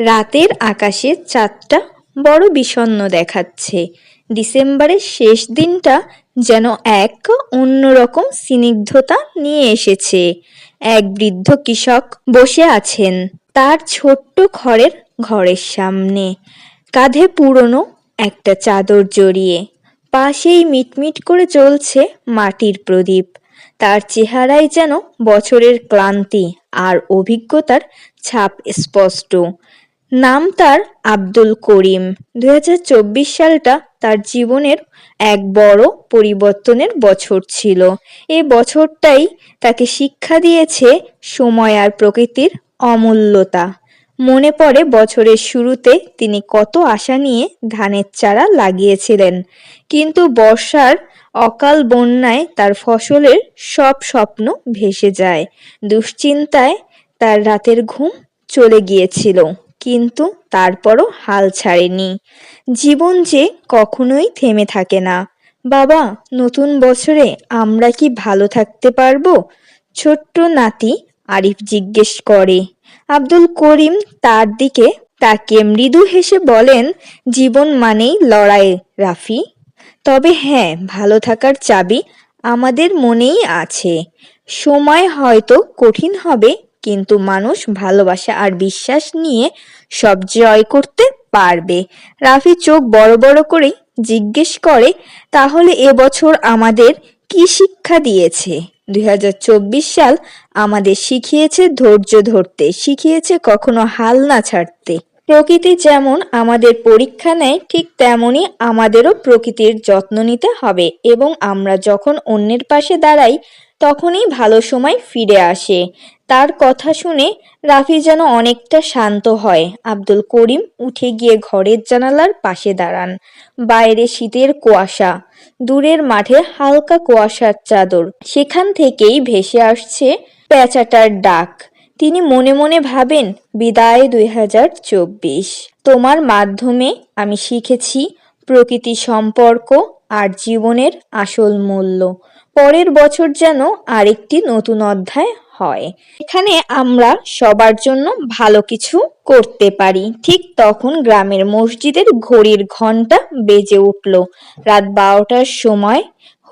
রাতের আকাশে চাঁদটা বড় বিষণ্ণ দেখাচ্ছে। ডিসেম্বরের শেষ দিনটা যেন এক অন্যরকম স্নিগ্ধতা নিয়ে এসেছে। এক বৃদ্ধ কৃষক বসে আছেন তার ছোট্ট খড়ের ঘরের সামনে। কাঁধে পুরনো একটা চাদর জড়িয়ে, পাশেই মিটমিট করে চলছে মাটির প্রদীপ। তার চেহারায় যেন বছরের ক্লান্তি আর অভিজ্ঞতার ছাপ স্পষ্ট। নাম তার আব্দুল করিম। দুই হাজার চব্বিশ সালটা তার জীবনের এক বড় পরিবর্তনের বছর ছিল। এ বছরটাই তাকে শিক্ষা দিয়েছে সময় আর প্রকৃতির অমূল্যতা। মনে পড়ে বছরের শুরুতে তিনি কত আশা নিয়ে ধানের চারা লাগিয়েছিলেন। কিন্তু বর্ষার অকাল বন্যায় তার ফসলের সব স্বপ্ন ভেসে যায়। দুশ্চিন্তায় তার রাতের ঘুম চলে গিয়েছিল। কিন্তু তারপরও হাল ছাড়েনি। জীবন যে কখনোই থেমে থাকে না। বাবা, নতুন বছরে আমরা কি ভালো থাকতে পারব? ছোট্ট নাতি আরিফ জিজ্ঞেস করে। আব্দুল করিম তার দিকে তাকিয়ে মৃদু হেসে বলেন, জীবন মানেই লড়াই, রাফি। তবে হ্যাঁ ভালো থাকার চাবি আমাদের মনেই আছে। সময় হয়তো কঠিন হবে কিন্তু মানুষ ভালোবাসা আর বিশ্বাস নিয়ে সব জয় করতে পারবে। রাফি চোখ বড় বড় করে জিজ্ঞেস করে, তাহলে এবছর আমাদের কি শিক্ষা দিয়েছে? দু হাজার চব্বিশ সাল আমাদের শিখিয়েছে ধৈর্য ধরতে, শিখিয়েছে কখনো হাল না ছাড়তে। প্রকৃতি যেমন আমাদের পরীক্ষা নেয়, ঠিক তেমনই আমাদেরও প্রকৃতির যত্ন নিতে হবে এবং আমরা যখন অন্যের পাশে দাঁড়াই, তখনই ভালো সময় ফিরে আসে। তার কথা শুনে রাফি যেন অনেকটা শান্ত হয়। আব্দুল করিম উঠে গিয়ে ঘরের জানালার পাশে দাঁড়ান। বাইরে শীতের কুয়াশা, দূরের মাঠে হালকা কুয়াশার চাদর। সেখান থেকেই ভেসে আসছে পেঁচাটার ডাক। তিনি মনে মনে ভাবেন, বিদায় দুই হাজার চব্বিশ। তোমার মাধ্যমে আমি শিখেছি প্রকৃতি সম্পর্ক আর জীবনের আসল মূল্য। পরের বছর যেন আরেকটি নতুন অধ্যায় হয়। এখানে আমরা সবার জন্য ভালো কিছু করতে পারি। ঠিক তখন গ্রামের মসজিদের ঘড়ির ঘণ্টা বেজে উঠল। রাত বারোটার সময়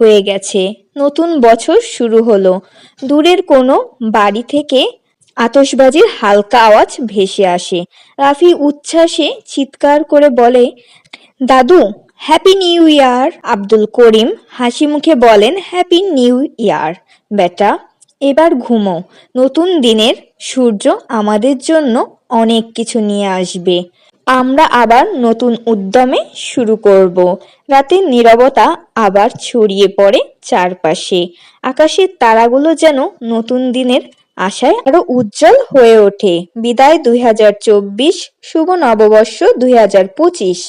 হয়ে গেছে। নতুন বছর শুরু হলো। দূরের কোনো বাড়ি থেকে আতশবাজির হালকা আওয়াজ ভেসে আসে। রাফি উচ্ছ্বাসে চিৎকার করে বলে, দাদু happy new year Abdul Karim হাসি মুখে বলেন হ্যাপি নিউ ইয়ার বেটা। এবার ঘুমো। নতুন দিনের সূর্য আমাদের জন্য অনেক কিছু নিয়ে আসবে। আমরা আবার নতুন উদ্যমে শুরু করব। রাতের নীরবতা আবার ছড়িয়ে পড়ে চারপাশে। আকাশের তারাগুলো যেন নতুন দিনের আশায় আরও উজ্জ্বল হয়ে ওঠে। বিদায় দুই হাজার চব্বিশ, শুভ নববর্ষ দুই হাজার পঁচিশ।